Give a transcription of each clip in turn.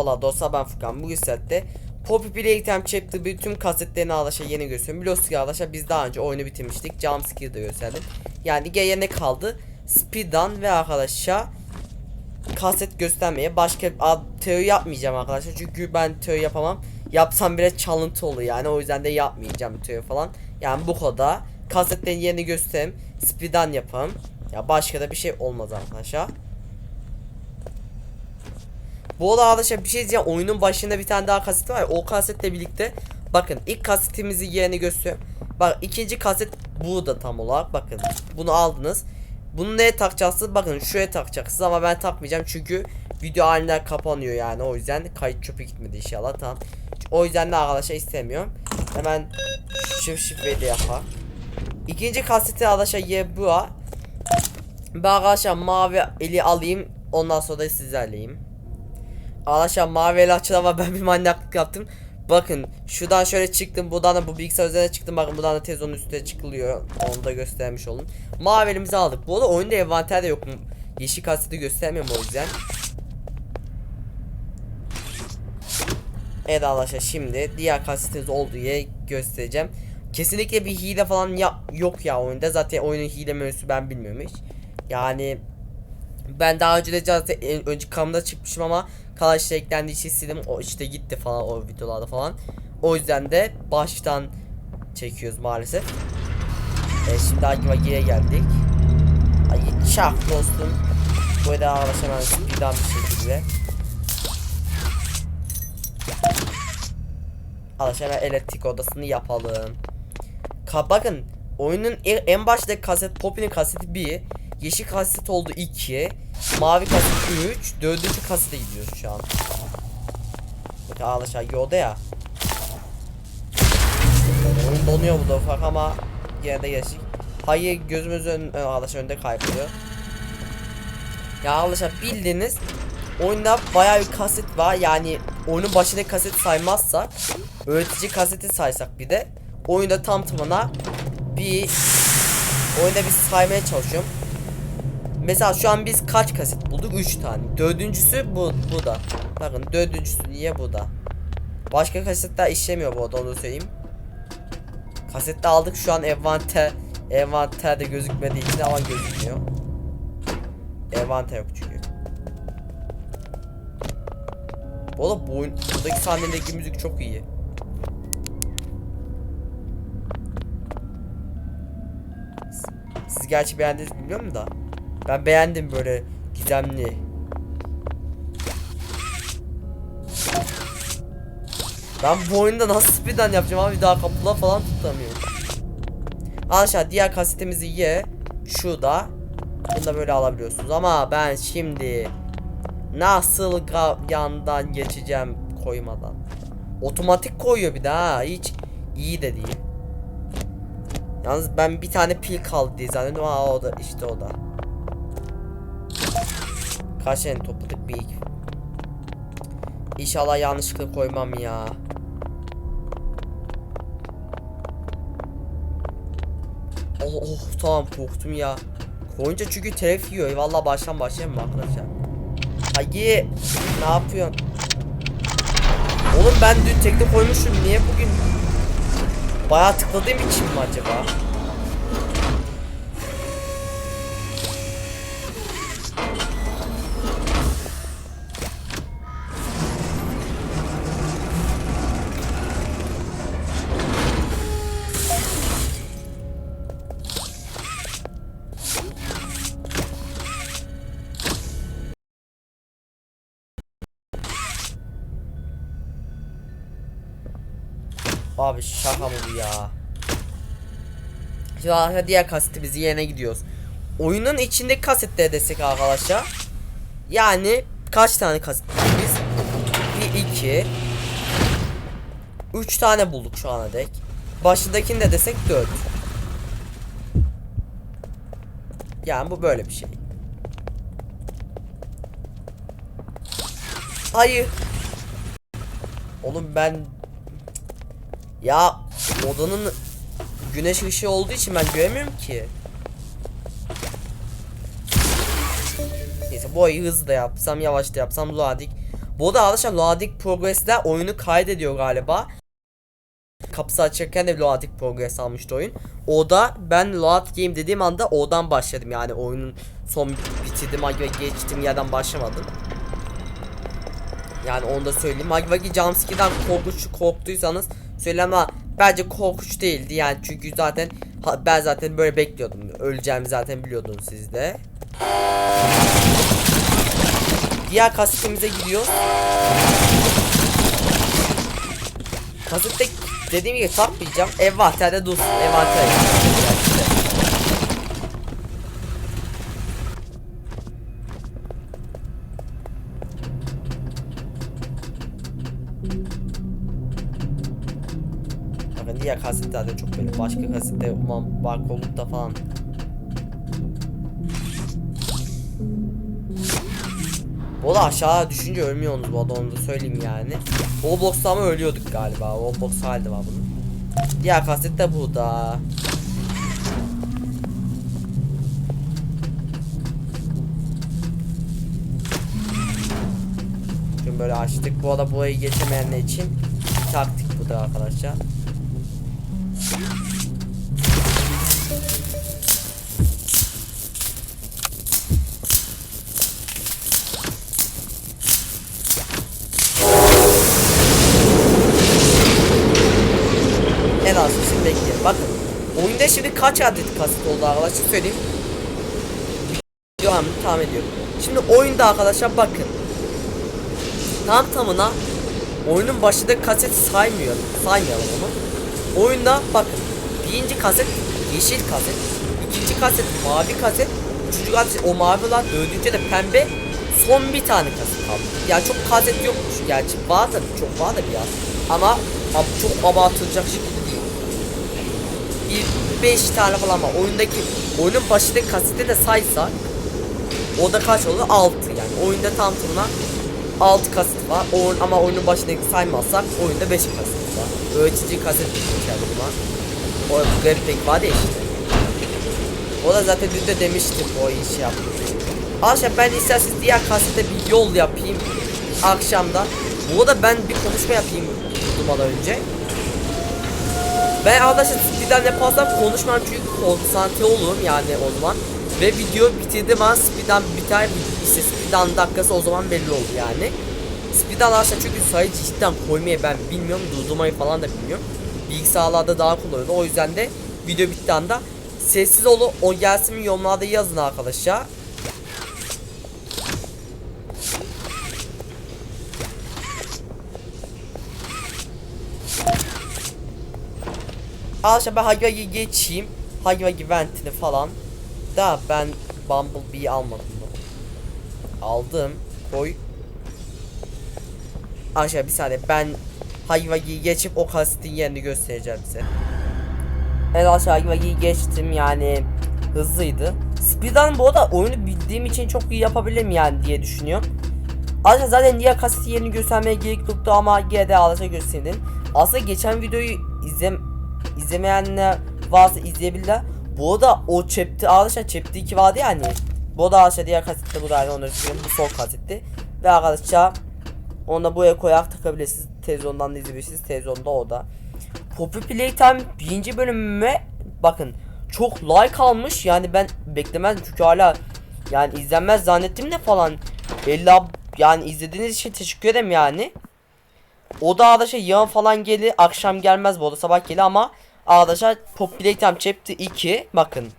Merhabalar dostlar ben Furkan. Bugün sette Poppy Playtime Chapter bir tüm kasetlerini arkadaşlar yeni gösteriyorum. Biliyorsunuz ki arkadaşlar biz daha önce oyunu bitirmiştik. Jumpscare'ı da gösterdim. Yani geriye ne kaldı? Speedrun ve arkadaşlar kaset göstermeye başka teori yapmayacağım arkadaşlar. Çünkü ben teori yapamam. Yapsam bile çalıntı olur yani. O yüzden de yapmayacağım teori falan. Yani bu kadar. Kasetlerin yerini göstereyim. Speedrun yapalım. Ya başka da bir şey olmaz arkadaşlar. Bu arada arkadaşlar bir şey diyeceğim. Oyunun başında bir tane daha kaset var ya. O kasetle birlikte bakın ilk kasetimizi yerini gösteriyorum. Bak ikinci kaset burada tam olarak. Bakın bunu aldınız. Bunu neye takacaksınız? Bakın şuraya takacaksınız ama ben takmayacağım çünkü video halinden kapanıyor yani. O yüzden kayıt çöpe gitmedi inşallah tamam. O yüzden de arkadaşlar istemiyorum. Hemen şu şifreyi de yapar. İkinci kaseti arkadaşlar ye bu. Ben arkadaşlar mavi eli alayım. Ondan sonra da sizlerleyim. Arkadaşlar mavi el ama ben bir manyaklık yaptım. Bakın şuradan şöyle çıktım buradan da bu bilgisayar üzerine çıktım. Bakın buradan da tezonun üstüne çıkılıyor. Onu da göstermiş olun mavi elimizi aldık. Bu arada oyunda envanter de yok yeşil kaseti göstermiyorum o yüzden? Evet arkadaşlar şimdi diğer kasetimiz olduğu yeri göstereceğim. Kesinlikle bir hile falan ya yok ya oyunda. Zaten oyunun hile menüsü ben bilmiyorum hiç. Yani ben daha önce de zaten en- önce kamda çıkmışım ama Kalaş eklendiği için sildim. O işte gitti falan o videolarda falan. O yüzden de baştan çekiyoruz maalesef. E, şimdi Akiva geri geldik. Ay, şah dostum. Bu da arkadaşlar hemen speed'den bir şekilde. Arkadaşlar hemen elektrik odasını yapalım. Ka bakın oyunun en, başta kaset Poppy'nin kaseti 1, yeşil kaset oldu 2, mavi kaset 3, dördüncü kasete gidiyoruz şu an. Bakın arkadaşlar yolda ya. Oyun donuyor bu da ufak ama yine de geçtik. Hayır gözümüz ön, ön arkadaşlar önde kayboluyor. Ya arkadaşlar bildiğiniz oyunda bayağı bir kaset var yani oyunun başındaki kaset saymazsak öğretici kaseti saysak bir de oyunda tam tamına bir oyunda bir saymaya çalışıyorum. Mesela şu an biz kaç kaset bulduk? 3 tane. Dördüncüsü bu bu da. Bakın dördüncüsü niye bu da? Başka kasetler işlemiyor bu arada onu söyleyeyim. Kasette aldık şu an envanter envanterde gözükmediği için ama gözükmüyor. Envanter yok çünkü. Bu arada bu oyun, buradaki sahnedeki müzik çok iyi. Siz gerçi beğendiniz bilmiyorum da. Ben beğendim böyle gizemli. Ben bu oyunda nasıl speedrun yapacağım abi daha kapıla falan tutamıyorum. Arkadaşlar diğer kasetimizi ye. Şurada. Bunu da böyle alabiliyorsunuz ama ben şimdi nasıl yandan geçeceğim koymadan. Otomatik koyuyor bir daha hiç iyi de değil. Yalnız ben bir tane pil kaldı diye zannediyorum. Aa o da işte o da. Kaç tane topladık? Bir. İnşallah yanlışlıkla koymam ya. Oh, oh tamam korktum ya. Koyunca çünkü telef yiyor. Vallahi baştan başlayalım mı arkadaşlar? Hayır. Ne yapıyorsun? Oğlum ben dün tekte koymuşum. Niye bugün bayağı tıkladığım için mi acaba? Abi şaka mı bu ya? Şimdi arkadaşlar diğer kasetimizi yerine gidiyoruz. Oyunun içindeki kasetleri desek arkadaşlar. Yani kaç tane kasetimiz? Bir iki. Üç tane bulduk şu ana dek. Başındakini de desek dört. Yani bu böyle bir şey. Hayır. Oğlum ben ya odanın güneş ışığı olduğu için ben göremiyorum ki. Neyse bu ayı hızlı da yapsam yavaş da yapsam Luadik Bu da arkadaşlar Loading Progress'te oyunu kaydediyor galiba. Kapısı açarken de Loading Progress almıştı oyun. O da ben Load Game dediğim anda odan başladım yani oyunun son bitirdim ve geçtiğim yerden başlamadım. Yani onu da söyleyeyim. Hagi Wagi Jumpscare'dan korkunç korktuysanız söyleme ama bence korkunç değildi yani çünkü zaten ben zaten böyle bekliyordum. Öleceğimi zaten biliyordunuz siz de. Diğer kasetimize gidiyor. Kasette dediğim gibi takmayacağım. Envanterde dursun. Envanter. Bakın diğer kasetlerde çok böyle başka kasette olup da falan Bu da aşağı düşünce ölmüyorsunuz bu arada onu da söyleyeyim yani. Roblox'ta ama ölüyorduk galiba. Roblox halde var bunun. Diğer kaset de burada. Şimdi böyle açtık. Bu arada burayı geçemeyenler için taktik bu da arkadaşlar. Bakın oyunda şimdi kaç adet kaset oldu arkadaşlar söyleyeyim. Tamam tahmin ediyorum. Şimdi oyunda arkadaşlar bakın. Tam tamına oyunun başında kaset saymıyor. Saymayalım onu. Oyunda bakın. Birinci kaset yeşil kaset. ikinci kaset mavi kaset. Üçüncü kaset o mavi lan. Dördüncü de pembe. Son bir tane kaset kaldı. Yani çok kaset yokmuş gerçi. Var çok var da biraz. Ama abi çok abartılacak şekilde. Bir 5 tane falan var. Oyundaki oyunun başındaki kaseti de saysak o da kaç olur? 6 yani. Oyunda tam tamına 6 kaset var. Oyun, ama oyunun başındaki saymazsak oyunda 5 kaset var. Öğretici kaset içeride var. O gariplik var ya işte. O da zaten dün de demiştim o işi yaptım. Arkadaşlar ben isterseniz diğer kasete bir yol yapayım akşamda. Bu da ben bir konuşma yapayım durmadan önce. Ben arkadaşlar speed'den yaparsam konuşmam çünkü konsantre olurum yani o zaman. Ve video bitirdiğim an speed'den biter işte speed'den dakikası o zaman belli olur yani. Speed'den arkadaşlar çünkü sayı cidden koymayı ben bilmiyorum durdurmayı falan da bilmiyorum. Bilgisayarlarda daha olur o yüzden de video bittiği anda sessiz olun o gelsin yorumlarda yazın arkadaşlar. Arkadaşlar ben Hagiwagi geçeyim. Hagiwagi Vent'ini falan. Da ben Bumblebee'yi almadım? Aldım. Koy. Arkadaşlar bir saniye ben Hagiwagi'yi geçip o kasetin yerini göstereceğim size. Evet arkadaşlar Hagiwagi'yi geçtim yani hızlıydı. Speedrun bu arada oyunu bildiğim için çok iyi yapabilirim yani diye düşünüyorum. Arkadaşlar zaten diğer kaseti yerini göstermeye gerek yoktu ama yine de arkadaşlar gösterdim. Aslında geçen videoyu izlem izlemeyenler varsa izleyebilirler. Bu arada o chapter arkadaşlar chapter 2 vardı yani. Bu da arkadaşlar diğer kasette bu da aynı onu söyleyeyim. Bu son kasetti. Ve arkadaşlar onu da buraya koyarak takabilirsiniz. Televizyondan da izleyebilirsiniz. Televizyonda o da. Poppy Playtime birinci bölümüme bakın çok like almış. Yani ben beklemezdim çünkü hala yani izlenmez zannettim de falan. 50 ab- yani izlediğiniz için teşekkür ederim yani. O da arkadaşlar yarın falan gelir. Akşam gelmez bu arada sabah gelir ama arkadaşlar Pop Playtime Chapter 2 bakın.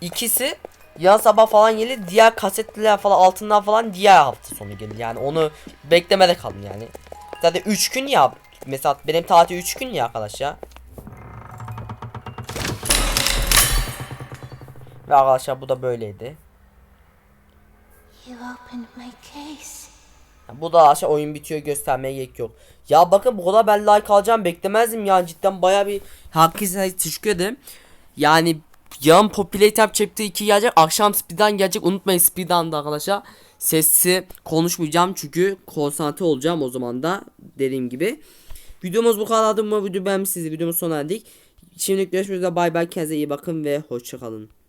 İkisi yarın sabah falan gelir. Diğer kasetler falan altından falan diğer hafta sonu gelir. Yani onu beklemede kalın yani. Zaten 3 gün ya. Mesela benim tatil 3 gün ya arkadaşlar. Ve arkadaşlar bu da böyleydi. You opened my case. Ya Bu da aşağı oyun bitiyor göstermeye gerek yok. Ya bakın bu kadar ben like alacağım beklemezdim ya cidden baya bir herkese teşekkür ederim. Yani yarın Populate Up Chapter 2 gelecek akşam speedrun gelecek unutmayın speedrun'da arkadaşlar. Sesi konuşmayacağım çünkü konsantre olacağım o zaman da dediğim gibi. Videomuz bu kadardı. Bu video beğenmişsiniz. Videomuz sona erdik. Şimdi görüşmek üzere bay bay kendinize iyi bakın ve hoşçakalın.